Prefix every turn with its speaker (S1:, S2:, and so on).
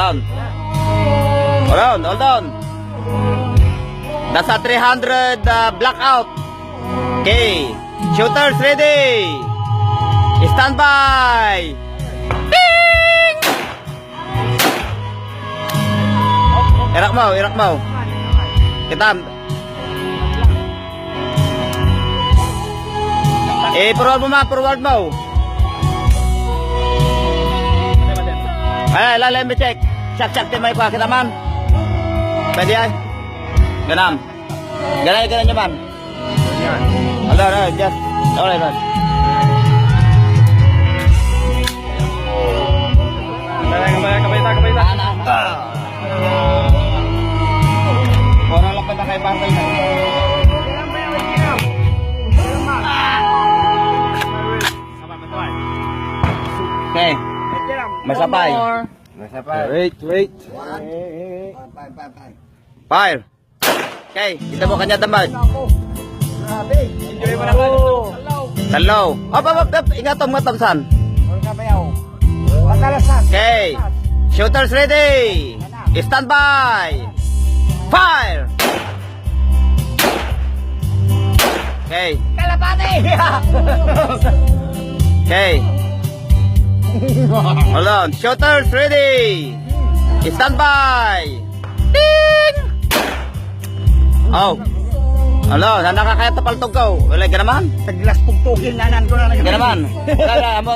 S1: on. Hold on, hold on. Nasa 300 uh, blackout. Okay. Shooters ready. Stand by. Ding! Irak mo, irak mo. Kita. Eh, forward mo ma, forward mo. Ay, chặt chặt cái máy qua cái đám ăn bên đi anh Gần nằm Gần đây cái này nhé bạn Ở đây đây
S2: chết Đâu đây rồi
S1: Orang lepas pakai pantai. Okay. Masapay. Na. Okay. Masabay.
S2: Wait, wait.
S1: Fire. Okay, kita mo kanya damag.
S2: Enjoy mo na ka.
S1: Hello. Op, op, op, op. Ingat ingat tom, san. Okay. Shooters ready. Stand by. Fire. Okay. Okay. Hold on. Shooters ready. Stand by. Ding! Oh. Alo, na nakakaya tapal tog ko. Wala ka naman.
S2: Taglas pugtugin nanan ko na
S1: Ka naman. Wala, amo